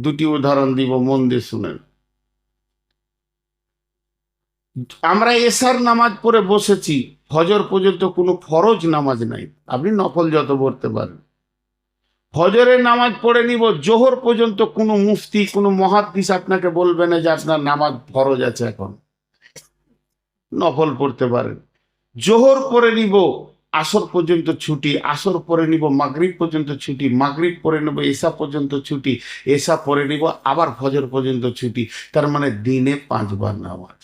দুটি উদাহরণ দিব, মন দিয়ে শুনেন। আমরা এসার নামাজ পড়ে বসেছি, ফজর পর্যন্ত কোনো ফরজ নামাজ নাই। আপনি নফল যত পড়তে পারেন। ফজরের নামাজ পড়ে নিব, জোহর পর্যন্ত কোনো মুফতি, কোনো মহাদ্দিস আপনাকে বলবে না যে আপনার নামাজ ফরজ আছে এখন। নফল পড়তে পারেন। জোহর পরে নিব আসর পর্যন্ত ছুটি, আসর পরে নিব মাগরিব পর্যন্ত ছুটি, মাগরিব পরে নেব এসা পর্যন্ত ছুটি এসা পরে নিব আবার ফজর পর্যন্ত ছুটি। তার মানে দিনে পাঁচবার নামাজ।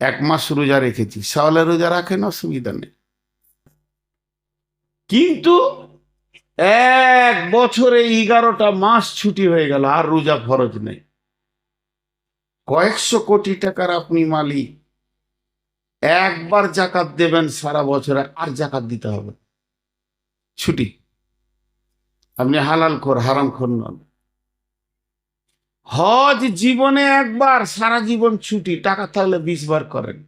এক মাস রোজা রেখেছি। সওয়ালে রোজা রাখেন অসুবিধা নেই। কিন্তু এক বছরে এগারোটা মাস ছুটি হয়ে গেল, আর রোজা ফরজ নেই। কয়েকশো কোটি টাকার আপনি মালিক। একবার জাকাত দেবেন সারা বছরে আর জাকাত দিতে হবে। ছুটি। আপনি হালাল খোর, হারাম খোর নন। হজ জীবনে একবার, সারা জীবন ছুটি, টাকা থাকলে বিশ বার করেন।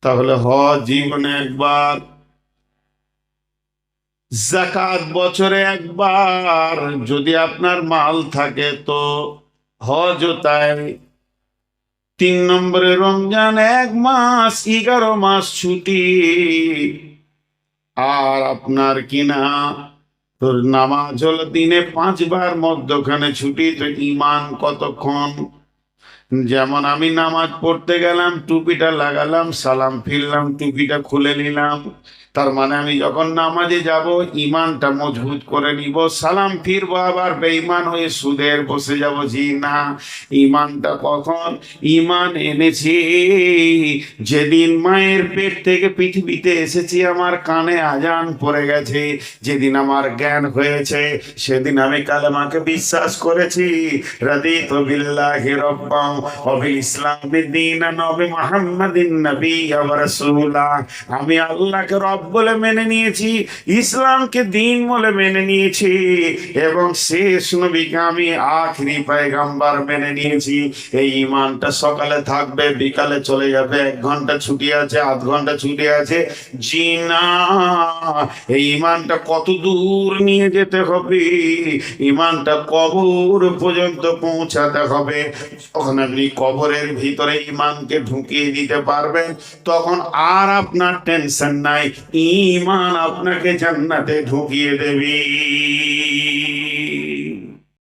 তাহলে হজ জীবনে একবার, জাকাত বছরে একবার। যদি আপনার মাল থাকে তো হজও তাই। তিন নম্বরে রমজান এক মাস, এগারো মাস ছুটি। আর আপনার কিনা? তোর নামাজ হলো দিনে পাঁচবার মধ্যখানে ছুটি, তো ইমান কতক্ষণ? যেমন আমি নামাজ পড়তে গেলাম, টুপিটা লাগালাম, সালাম ফিরলাম, টুপিটা খুলে নিলাম। তার মানে আমি যখন নামাজে যাব ইমানটা মজবুত করে নিব। সালাম ফিরবো আবার, বেঈমান হয়ে সুদের বসে যাব। জি না ইমানটা কখন? ইমান এনেছি। যেদিন মায়ের পেট থেকে পৃথিবীতে এসেছি, আমার কানে আজান পড়ে গেছে। যেদিন আমার জ্ঞান হয়েছে, সেদিন আমি কালেমাকে বিশ্বাস করেছি। রাদিত বিল্লাহি রব্বাম আমি আল্লাহকে রব বলে মেনে নিয়েছি, ইসলামকে দিন বলে মেনে নিয়েছি এবং শেষ নবীকে আমি আখরি পয়গাম্বার মেনে নিয়েছি। এই ইমানটা সকালে থাকবে, বিকালে চলে যাবে, এক ঘণ্টা ছুটি আছে, আধ ঘণ্টা ছুটি আছে। জি এই ইমানটা কত দূর নিয়ে যেতে হবে? ইমানটা কবর পর্যন্ত পৌঁছাতে হবে। তখন আপনি কবরের ভিতরে ইমানকে ঢুকিয়ে দিতে পারবেন, তখন আর আপনার টেনশন নাই। ইমান আপনাকে জান্নাতে ঢুকিয়ে দেবে।